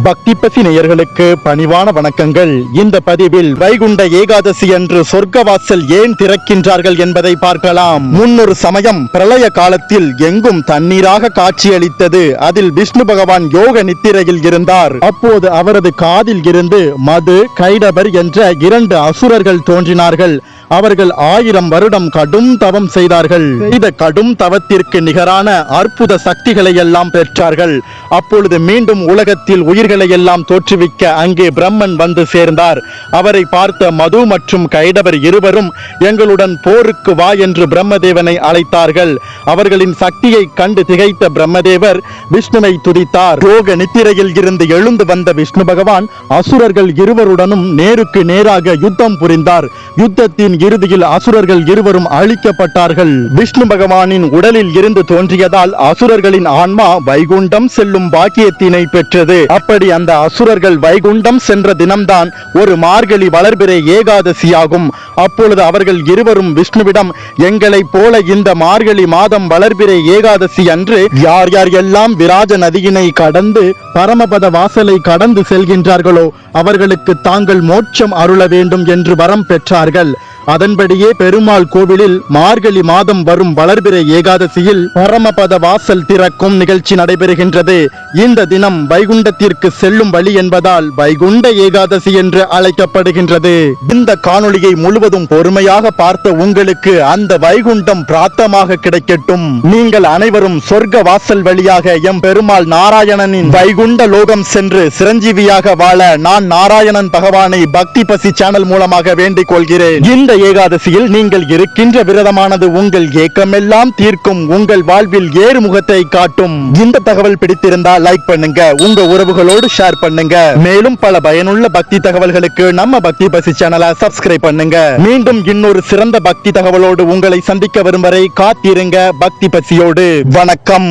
பக்தி பசி நேயர்களுக்கு பணிவான வணக்கங்கள். இந்த பதிவில் வைகுண்ட ஏகாதசி என்று சொர்க்கவாசல் ஏன் திறக்கின்றார்கள் என்பதை பார்க்கலாம். முன்னொரு சமயம் பிரளய காலத்தில் எங்கும் தண்ணீராக காட்சியளித்தது. அதில் விஷ்ணு பகவான் யோக நித்திரையில் இருந்தார். அப்போது அவரது காதில் இருந்து மது கைடபர் என்ற இரண்டு அசுரர்கள் தோன்றினார்கள். அவர்கள் ஆயிரம் வருடம் கடும் தவம் செய்தார்கள். இந்த கடும் தவத்திற்கு நிகரான அற்புத சக்திகளை எல்லாம் பெற்றார்கள். அப்பொழுது மீண்டும் உலகத்தில் உயிர்களை எல்லாம் தோற்றுவிக்க அங்கே பிரம்மன் வந்து சேர்ந்தார். அவரை பார்த்த மது மற்றும் கைடவர் இருவரும் எங்களுடன் போருக்கு வா என்று பிரம்மதேவனை அழைத்தார்கள். அவர்களின் சக்தியை கண்டு திகைத்த பிரம்மதேவர் விஷ்ணுவை துதித்தார். ரோக நித்திரையில் இருந்து எழுந்து வந்த விஷ்ணு பகவான் அசுரர்கள் இருவருடனும் நேருக்கு நேராக யுத்தம் புரிந்தார். யுத்தத்தின் இறுதியில் அசுரர்கள் இருவரும் அழிக்கப்பட்டார்கள். விஷ்ணு பகவானின் உடலில் இருந்து தோன்றியதால் அசுரர்களின் ஆன்மா வைகுண்டம் செல்லும் பாக்கியத்தினை பெற்றது. அப்படி அந்த அசுரர்கள் வைகுண்டம் சென்ற தினம்தான் ஒரு மார்கழி வளர்பிறை ஏகாதசியாகும். அப்பொழுது அவர்கள் இருவரும் விஷ்ணுவிடம் எங்களைப் போல இந்த மார்கழி மாதம் வளர்பிறை ஏகாதசி அன்று யார் யார் எல்லாம் விராஜ நதியினை கடந்து பரமபத வாசலை கடந்து செல்கின்றார்களோ அவர்களுக்கு தாங்கள் மோட்சம் அருள வேண்டும் என்று வரம் பெற்றார்கள். அதன்படியே பெருமாள் கோவிலில் மார்கழி மாதம் வரும் வளர்பிறை ஏகாதசியில் பரமபத வாசல் திறக்கும் நிகழ்ச்சி நடைபெறுகின்றது. இந்த தினம் வைகுண்டத்திற்கு செல்லும் வழி என்பதால் வைகுண்ட ஏகாதசி என்று அழைக்கப்படுகின்றது. இந்த காணொளியை முழுவதும் பொறுமையாக பார்த்த உங்களுக்கு அந்த வைகுண்டம் பிராத்தமாக கிடைக்கட்டும். நீங்கள் அனைவரும் சொர்க்க வாசல் வழியாக எம் பெருமாள் நாராயணனின் வைகுண்ட லோகம் சென்று சிரஞ்சீவியாக வாழ நான் நாராயணன் பகவானை பக்தி பசி சேனல் மூலமாக வேண்டிக் கொள்கிறேன். இந்த ஏகாதசியில் நீங்கள் இருக்கின்ற விரதமானது உங்கள் ஏக்கமெல்லாம் தீர்க்கும் உங்கள் வாழ்வில் ஏறு முகத்தை காட்டும். இந்த தகவல் பிடித்திருந்தால் லைக் பண்ணுங்க உங்க உறவுகளோடு ஷேர் பண்ணுங்க. மேலும் பல பயனுள்ள பக்தி தகவல்களுக்கு நம்ம பக்தி பசி சேனலை சப்ஸ்கிரைப் பண்ணுங்க. மீண்டும் இன்னொரு சிறந்த பக்தி தகவலோடு உங்களை சந்திக்க வரும் வரை காத்திருங்க பக்தி பசியோடு. வணக்கம்.